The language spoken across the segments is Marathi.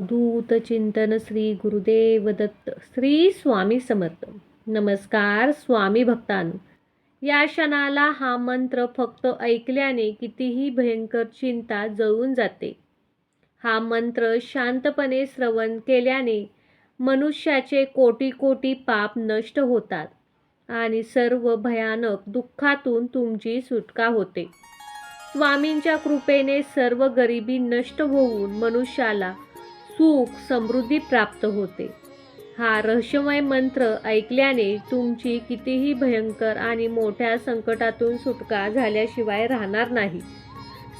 दूत चिंतन श्री गुरुदेव दत्त श्री स्वामी समर्थ. नमस्कार स्वामी भक्तांनो. या क्षणाला हा मंत्र फक्त ऐकल्याने कितीही भयंकर चिंता जळून जाते. हा मंत्र शांतपणे श्रवण केल्याने मनुष्याचे कोटी कोटी पाप नष्ट होतात आणि सर्व भयानक दुःखातून तुमची सुटका होते. स्वामींच्या कृपेने सर्व गरिबी नष्ट होऊन मनुष्याला सुख समृद्धी प्राप्त होते. हा रहस्यमय मंत्र ऐकल्याने तुमची कितीही भयंकर आणि मोठ्या संकटातून सुटका झाल्याशिवाय राहणार नाही.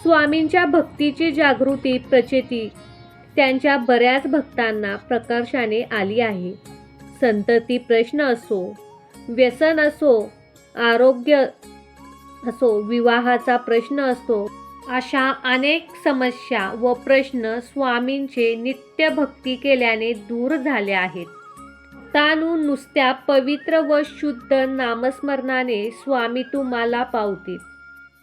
स्वामींच्या भक्तीची जागृती प्रचेती त्यांच्या बऱ्याच भक्तांना प्रकर्षाने आली आहे. संतती प्रश्न असो व्यसन असो आरोग्य असो विवाहाचा प्रश्न असो अशा अनेक समस्या व प्रश्न स्वामींचे नित्य भक्ती केल्याने दूर झाले आहेत. तानू नुसत्या पवित्र व शुद्ध नामस्मरणाने स्वामी तुम्हाला पावतील.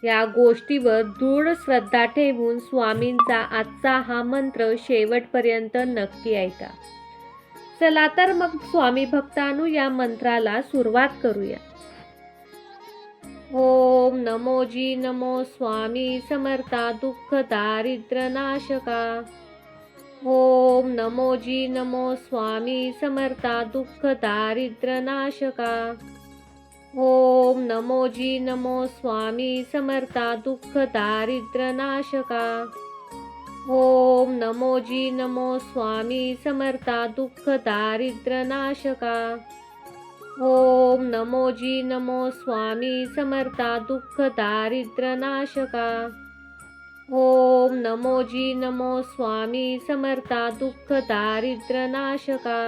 या गोष्टीवर दृढ श्रद्धा ठेवून स्वामींचा आजचा हा मंत्र शेवटपर्यंत नक्की ऐका. चला तर मग स्वामी भक्तानू या मंत्राला सुरुवात करूया. ओम नमो जी नमो स्वामी समर्था दुःख दारिद्रनाशका ओम नमो जी नमो स्वामी समर्था दुःख दारिद्रनाशका ओम नमो जी नमो स्वामी समर्था दुःख दारिद्रनाशका ओम नमो जी नमो स्वामी समर्था दुःख दारिद्रनाशका ओम नमो जी नमो स्वामी समर्था दुःख दारिद्र्यनाशका ओम नमो जी नमो स्वामी समर्था दुःख दारिद्र्यनाशका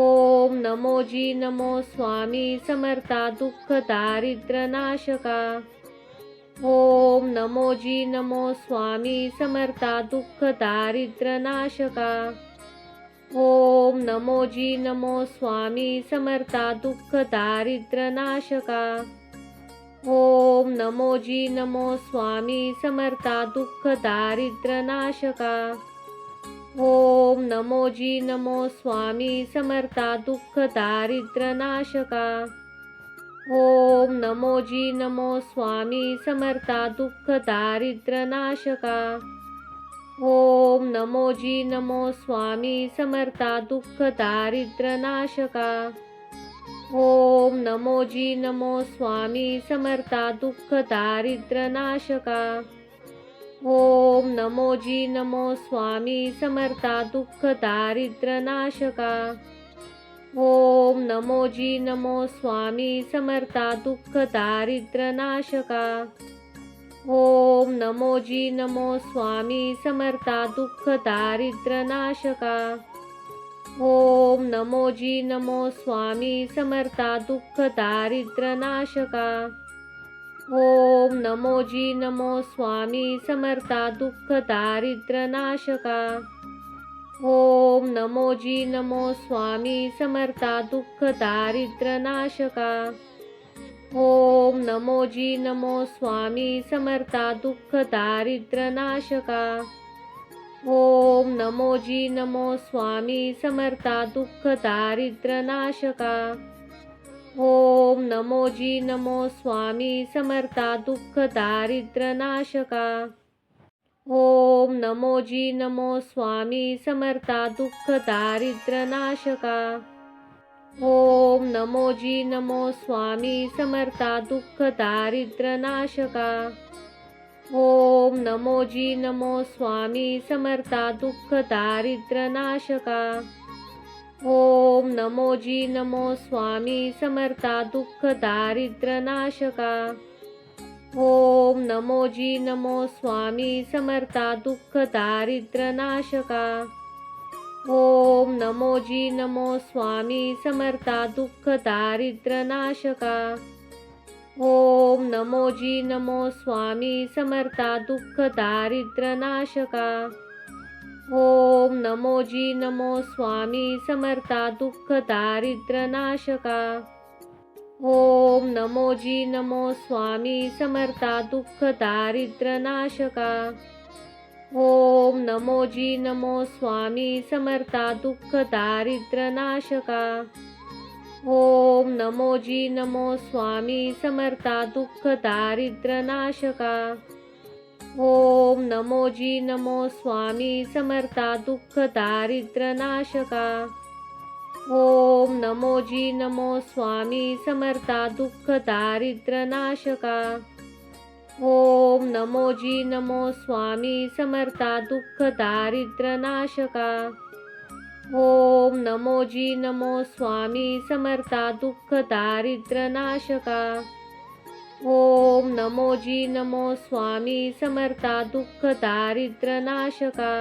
ओम नमो जी नमो स्वामी समर्था दुःख दारिद्र्यनाशका ओम नमो जी नमो स्वामी समर्था दुःख दारिद्र्य ओम नमो जी नमो स्वामी समर्था दुःख दारिद्र्यनाशका ओम नमो जी नमो स्वामी समर्था दुःख दारिद्र्यनाशका ओम नमो जी नमो स्वामी समर्था दुःख दारिद्र्यनाशका ओम नमो जी नमो स्वामी समर्था दुःख दारिद्र्य ओम नमो जी नमो स्वामी समर्था दुःख दारिद्रनाशका ओम नमो जी नमो स्वामी समर्था दुःख दारिद्रनाशका ओम नमो जी नमो स्वामी समर्था दुःख दारिद्रनाशका ओम नमो जी नमो स्वामी समर्था दुःख दारिद्रनाशका ओम नमो जी नमो स्वामी समर्था दुःख दारिद्र्यनाशका ओम नमो जी नमो स्वामी समर्था दुःख दारिद्र्यनाशका ओम नमो जी नमो स्वामी समर्था दुःख दारिद्र्यनाशका ओम नमो जी नमो स्वामी समर्था दुःख दारिद्रनाशका ओम नमो जी नमो स्वामी समर्था दुःख दारिद्र्यनाशका ओम नमो जी नमो स्वामी समर्था दुःख दारिद्र्यनाशका ओम नमो जी नमो स्वामी समर्था दुःख दारिद्र्यनाशका ओम नमो जी नमो स्वामी समर्था दुःख दारिद्र्यनाशका ओम नमो जी नमो स्वामी समर्था दुःख दारिद्रनाशका ओम नमो जी नमो स्वामी समर्था दुःख दारिद्रनाशका ओम नमो जी नमो स्वामी समर्था दुःख दारिद्रनाशका ओम नमो जी नमो स्वामी समर्था दुःख दारिद्रनाशका ओम नमो जी नमो स्वामी समर्था दुःख दारिद्रनाशका ओम नमो जी नमो स्वामी समर्था दुःख दारिद्रनाशका ओम नमो जी नमो स्वामी समर्था दुःख दारिद्रनाशका ओम नमो जी नमो स्वामी समर्था दुःख दारिद्रनाशका ओम नमो जी नमो स्वामी समर्था दुःख दारिद्र्यनाशका ओम नमो जी नमो स्वामी समर्था दुःख दारिद्र्यनाशका ओम नमो जी नमो स्वामी समर्था दुःख दारिद्र्यनाशका ओम नमो जी नमो स्वामी समर्था दुःख दारिद्र्य ओम नमो जी नमो स्वामी समर्था दुःख दारिद्रनाशका ओम नमो जी नमो स्वामी समर्था दुःख दारिद्रनाशका ओम नमो जी नमो स्वामी समर्था दुःख दारिद्रनाशका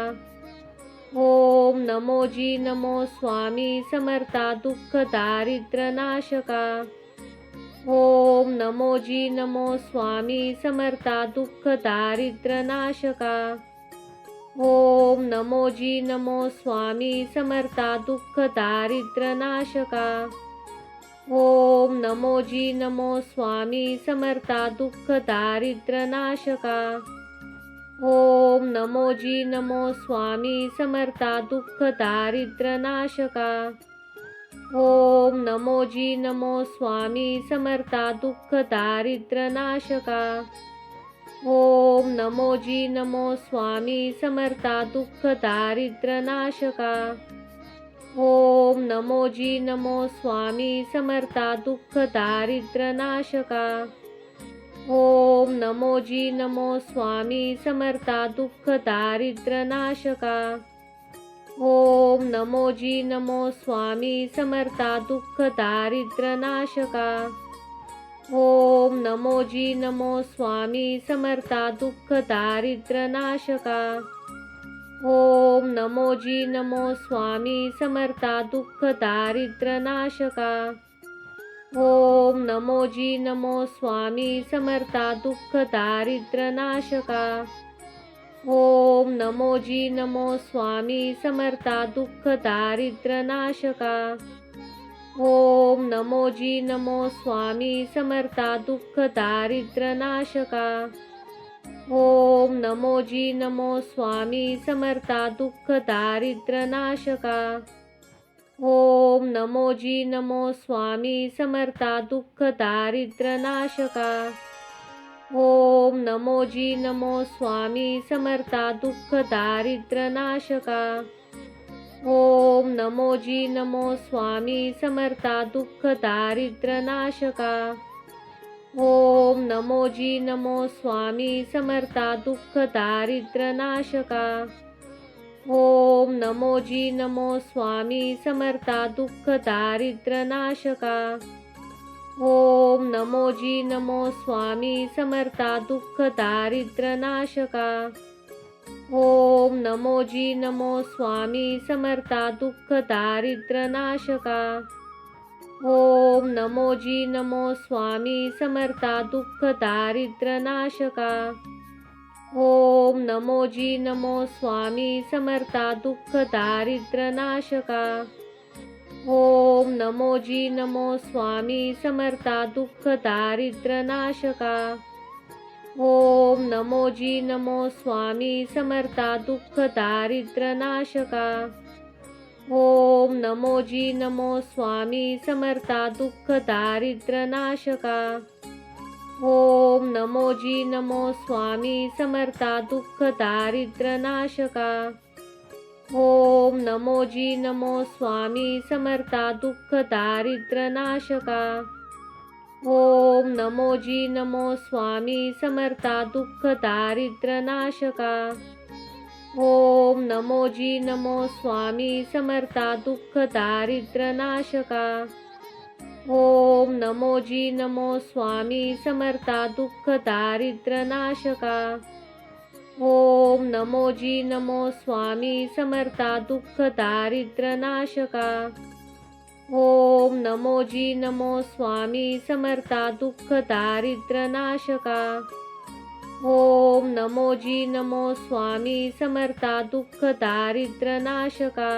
ओम नमो जी नमो स्वामी समर्था दुःख दारिद्रनाशका ओम नमो जी नमो स्वामी समर्था दुःख दारिद्र्यनाशका ओम नमो जी नमो स्वामी समर्था दुःख दारिद्र्यनाशका ओम नमो जी नमो स्वामी समर्था दुःख दारिद्र्यनाशका ओम नमो जी नमो स्वामी समर्था दुःख दारिद्र्य ओम नमो जी नमो स्वामी समर्था दुःख दारिद्र्यनाशका ओम नमो जी नमो स्वामी समर्था दुःख दारिद्र्यनाशका ओम नमो जी नमो स्वामी समर्था दुःख दारिद्र्यनाशका ओम नमो जी नमो स्वामी समर्था दुःख दारिद्र्य ओम नमो जी नमो स्वामी समर्था दुःख दारिद्रनाशका ओम नमो जी नमो स्वामी समर्था दुःख दारिद्रनाशका ओम नमो जी नमो स्वामी समर्था दुःख दारिद्रनाशका ओम नमो जी नमो स्वामी समर्था दुःख दारिद्रनाशका ओम नमो जी नमो स्वामी समर्था दुःख दारिद्र्यनाशका ओम नमो जी नमो स्वामी समर्था दुःख दारिद्र्यनाशका ओम नमो जी नमो स्वामी समर्था दुःख दारिद्र्यनाशका ओम नमो जी नमो स्वामी समर्था दुःख दारिद्रनाशका ओम नमो जी नमो स्वामी समर्था दुःख दारिद्रनाशका ओम नमो जी नमो स्वामी समर्था दुःख दारिद्रनाशका ओम नमो जी नमो स्वामी समर्था दुःख दारिद्रनाशका ओम नमो जी नमो स्वामी समर्था दुःख दारिद्रनाशका ओम नमो जी नमो स्वामी समर्था दुःख दारिद्रनाशका ओम नमो जी नमो स्वामी समर्था दुःख दारिद्रनाशका ओम नमो जी नमो स्वामी समर्था दुःख दारिद्रनाशका ओम नमो जी नमो स्वामी समर्था दुःख दारिद्रनाशका ओम नमो जी नमो स्वामी समर्था दुःख दारिद्रनाशका ओम नमो जी नमो स्वामी समर्था दुःख दारिद्रनाशका ओम नमो जी नमो स्वामी समर्था दुःख दारिद्रनाशका ओम नमो जी नमो स्वामी समर्था दुःख दारिद्रनाशका ओम नमो जी नमो स्वामी समर्था दुःख दारिद्रनाशका ओम नमो जी नमो स्वामी समर्था दुःख दारिद्रनाशका ओम नमो जी नमो स्वामी समर्था दुःख दारिद्रनाशका ओम नमो जी नमो स्वामी समर्था दुःख दारिद्रनाशका ओम नमो जी नमो स्वामी समर्था दुःख दारिद्रनाशका ओम नमो जी नमो स्वामी समर्था दुःख दारिद्रनाशका ओम नमो जी नमो स्वामी समर्था दुःख दारिद्रनाशका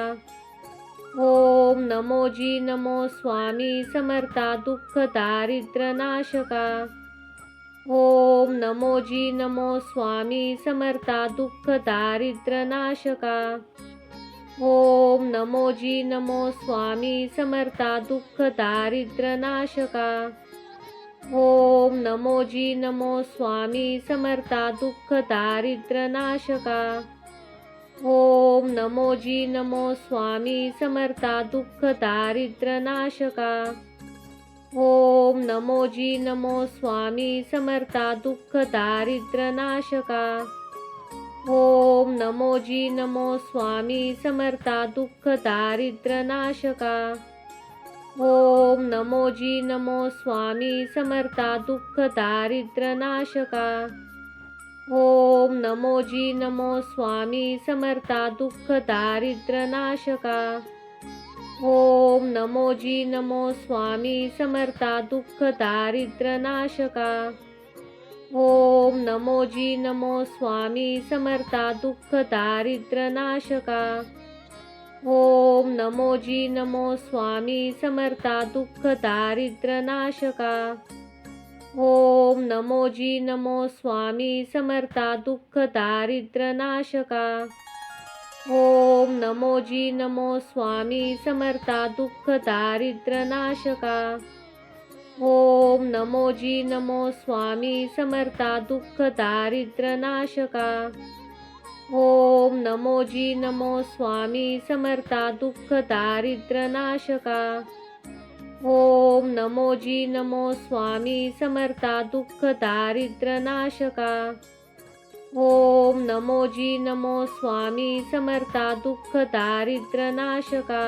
ओम नमो जी नमो स्वामी समर्था दुःख दारिद्रनाशका ओम नमो जी नमो स्वामी समर्था दुःख दारिद्र्यनाशका ओम नमो जी नमो स्वामी समर्था दुःख दारिद्र्यनाशका ओम नमो जी नमो स्वामी समर्था दुःख दारिद्र्यनाशका ओम नमो जी नमो स्वामी समर्था दुःख दारिद्र्य ओम नमो जी नमो स्वामी समर्था दुःख दारिद्रनाशका ओम नमो जी नमो स्वामी समर्था दुःख दारिद्रनाशका ओम नमो जी नमो स्वामी समर्था दुःख दारिद्रनाशका ओम नमो जी नमो स्वामी समर्था दुःख दारिद्रनाशका ओम नमो जी नमो स्वामी समर्था दुःख दारिद्रनाशका ओम नमो जी नमो स्वामी समर्था दुःख दारिद्रनाशका ओम नमो जी नमो स्वामी समर्था दुःख दारिद्रनाशका ओम नमो जी नमो स्वामी समर्था दुःख दारिद्रनाशका ओम नमो जी नमो स्वामी समर्था दुःख दारिद्र्यनाशका ओम नमो जी नमो स्वामी समर्था दुःख दारिद्र्यनाशका ओम नमो जी नमो स्वामी समर्था दुःख दारिद्रनाशका ओम नमो जी नमो स्वामी समर्था दुःख दारिद्रनाशका ओम नमो जी नमो स्वामी समर्था दुःख दारिद्रनाशका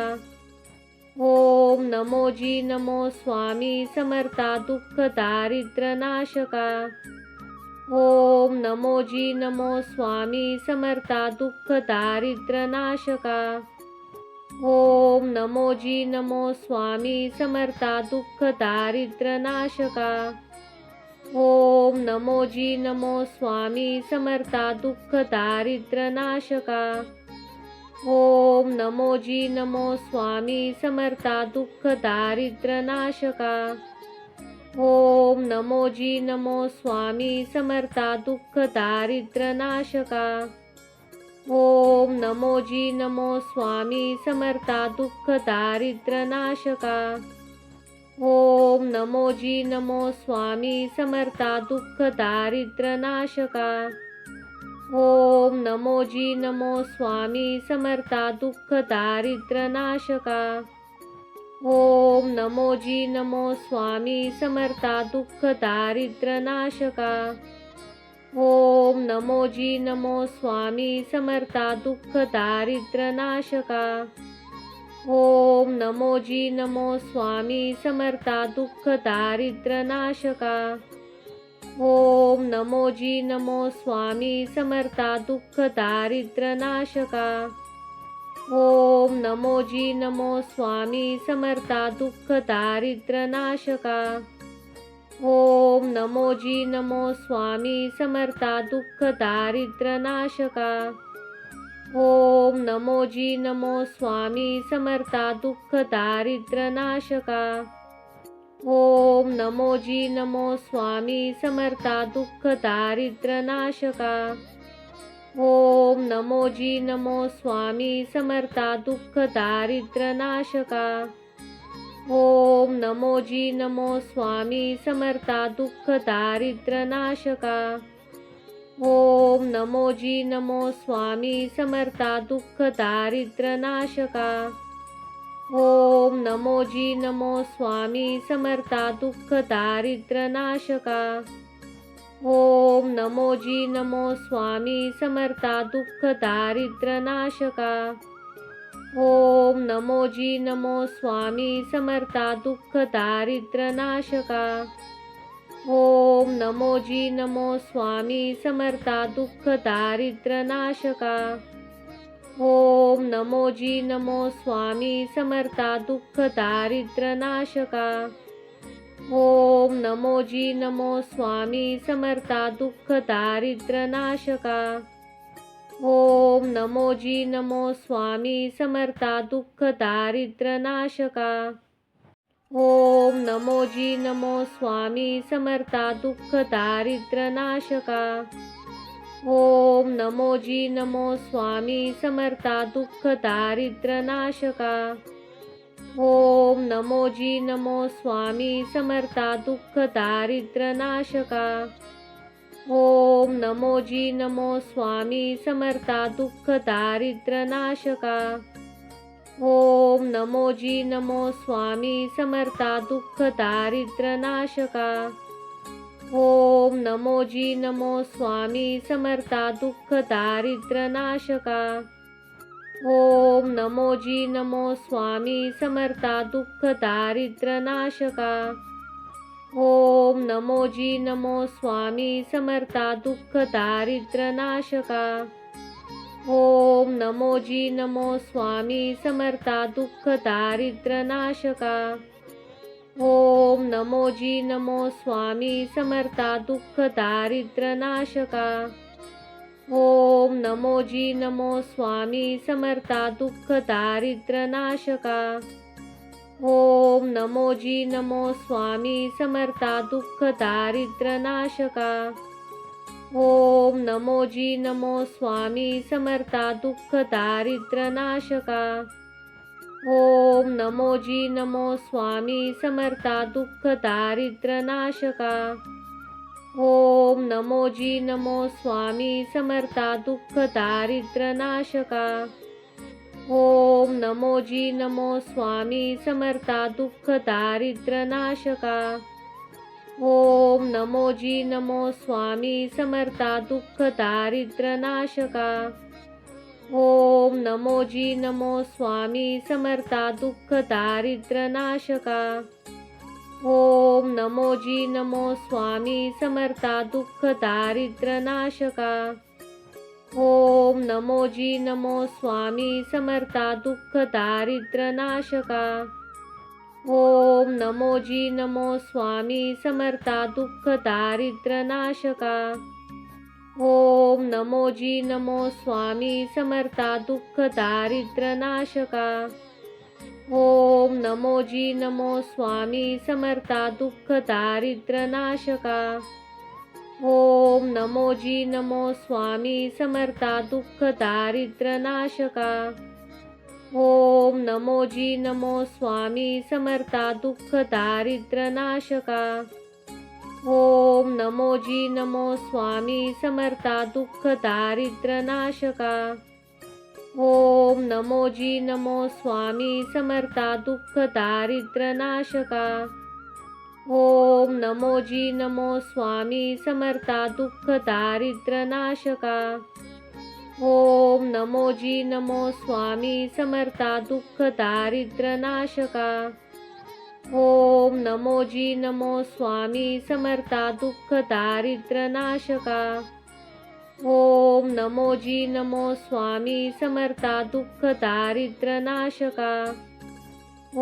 ओम नमो जी नमो स्वामी समर्था दुःख दारिद्रनाशका ओम नमो जी नमो स्वामी समर्था दुःख दारिद्रनाशका ओम नमो जी नमो स्वामी समर्था दुःख दारिद्रनाशका ओम नमो जी नमो स्वामी समर्था दुःख दारिद्रनाशका ओम नमो जी नमो स्वामी समर्था दुःख दारिद्रनाशका ओम नमो जी नमो स्वामी समर्था दुःख दारिद्रनाशका ओम नमो जी नमो स्वामी समर्था दुःख दारिद्रनाशका ओम नमो जी नमो स्वामी समर्था दुःख दारिद्र्यनाशका ओम नमो जी नमो स्वामी समर्था दुःख दारिद्र्यनाशका ओम नमो जी नमो स्वामी समर्था दुःख दारिद्र्यनाशका ओम नमो जी नमो स्वामी समर्था दुःख दारिद्रनाशका ओम नमो जी नमो स्वामी समर्था दुःख दारिद्र्यनाशका ओम नमो जी नमो स्वामी समर्था दुःख दारिद्र्यनाशका ओम नमो जी नमो स्वामी समर्था दुःख दारिद्र्यनाशका ओम नमो जी नमो स्वामी समर्था दुःख दारिद्र्य ओम नमो जी नमो स्वामी समर्था दुःख दारिद्रनाशका ओम नमो जी नमो स्वामी समर्था दुःख दारिद्रनाशका ओम नमो जी नमो स्वामी समर्था दुःख दारिद्रनाशका ओम नमो जी नमो स्वामी समर्था दुःख दारिद्रनाशका ओम नमो जी नमो स्वामी समर्था दुःख दारिद्र्यनाशका ओम नमो जी नमो स्वामी समर्था दुःख दारिद्र्यनाशका ओम नमो जी नमो स्वामी समर्था दुःख दारिद्र्यनाशका ओम नमो जी नमो स्वामी समर्था दुःख दारिद्र्यनाशका ओम नमो जी नमो स्वामी समर्था दुःख दारिद्र्यनाशका ओम नमो जी नमो स्वामी समर्था दुःख दारिद्र्यनाशका ओम नमो जी नमो स्वामी समर्था दुःख दारिद्र्यनाशका ओम नमो जी नमो स्वामी समर्था दुःख दारिद्र्य ओम नमो जी नमो स्वामी समर्था दुःख दारिद्रनाशका ओम नमो जी नमो स्वामी समर्था दुःख दारिद्रनाशका ओम नमो जी नमो स्वामी समर्था दुःख दारिद्रनाशका ओम नमो जी नमो स्वामी समर्था दुःख दारिद्रनाशका ओम नमो जी नमो स्वामी समर्था दुःख दारिद्रनाशका ओम नमो जी नमो स्वामी समर्था दुःख दारिद्रनाशका ओम नमो जी नमो स्वामी समर्था दुःख दारिद्रनाशका ओम नमो जी नमो स्वामी समर्था दुःख दारिद्रनाशका ओम नमो जी नमो स्वामी समर्था दुःख दारिद्रनाशका ओम नमो जी नमो स्वामी समर्था दुःख दारिद्रनाशका ओम नमो जी नमो स्वामी समर्था दुःख दारिद्रनाशका ओम नमो जी नमो स्वामी समर्था दुःख दारिद्रनाशका ओम नमो जी नमो स्वामी समर्था दुःख दारिद्रनाशका ओम नमो जी नमो स्वामी समर्था दुःख दारिद्रनाशका ओम नमो जी नमो स्वामी समर्था दुःख दारिद्रनाशका ओम नमो जी नमो स्वामी समर्था दुःख दारिद्रनाशका ओम नमो जी नमो स्वामी समर्था दुःख दारिद्रनाशका ओम नमो जी नमो स्वामी समर्था दुःख दारिद्रनाशका ओम नमो जी नमो स्वामी समर्था दुःख दारिद्रनाशका ओम नमो जी नमो स्वामी समर्था दुःख दारिद्रनाशका ओम नमो जी नमो स्वामी समर्था दुःख दारिद्र्यनाशका ओम नमो जी नमो स्वामी समर्था दुःख दारिद्र्यनाशका ओम नमो जी नमो स्वामी समर्था दुःख दारिद्र्यनाशका ओम नमो जी नमो स्वामी समर्था दुःख दारिद्र्य ओम नमो जी नमो स्वामी समर्था दुःख दारिद्रनाशका ओम नमो जी नमो स्वामी समर्था दुःख दारिद्रनाशका ओम नमो जी नमो स्वामी समर्था दुःख दारिद्रनाशका ओम नमो जी नमो स्वामी समर्था दुःख दारिद्रनाशका ओम नमो जी नमो स्वामी समर्था दुःख दारिद्र्यनाशका ओम नमो जी नमो स्वामी समर्था दुःख दारिद्र्यनाशका ओम नमो जी नमो स्वामी समर्था दुःख दारिद्र्यनाशका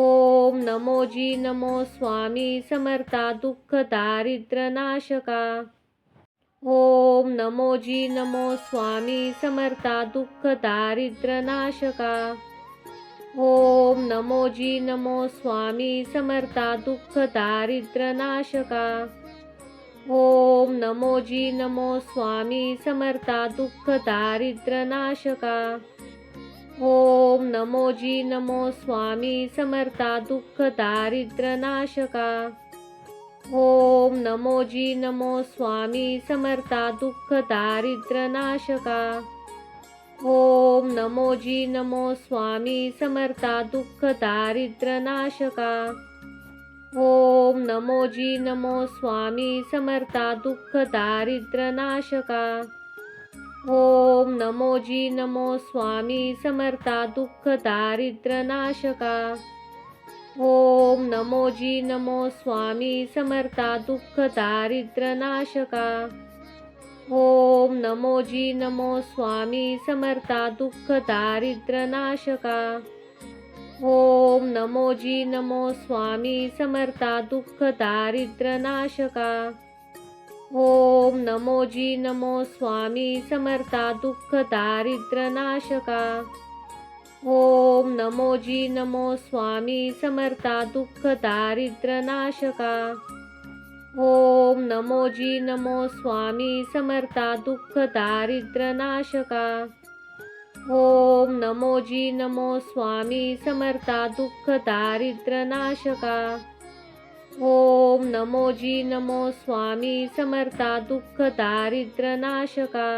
ओम नमो जी नमो स्वामी समर्था दुःख दारिद्र्य ओम नमो जी नमो स्वामी समर्था दुःख दारिद्र्यनाशका ओम नमो जी नमो स्वामी समर्था दुःख दारिद्र्यनाशका ओम नमो जी नमो स्वामी समर्था दुःख दारिद्र्यनाशका ओम नमो जी नमो स्वामी समर्था दुःख दारिद्र्य ओम नमो जी नमो स्वामी समर्था दुःख दारिद्रनाशका ओम नमो जी नमो स्वामी समर्था दुःख दारिद्रनाशका ओम नमो जी नमो स्वामी समर्था दुःख दारिद्रनाशका ओम नमो जी नमो स्वामी समर्था दुःख दारिद्रनाशका ओम नमो जी नमो स्वामी समर्था दुःख दारिद्रनाशका ओम नमो जी नमो स्वामी समर्था दुःख दारिद्रनाशका ओम नमो जी नमो स्वामी समर्था दुःख दारिद्रनाशका ओम नमो जी नमो स्वामी समर्था दुःख दारिद्रनाशका ओम नमो जी नमो स्वामी समर्था दुःख दारिद्रनाशका ओम नमो जी नमो स्वामी समर्था दुःख दारिद्रनाशका ओम नमो जी नमो स्वामी समर्था दुःख दारिद्रनाशका ओम नमो जी नमो स्वामी समर्था दुःख दारिद्रनाशका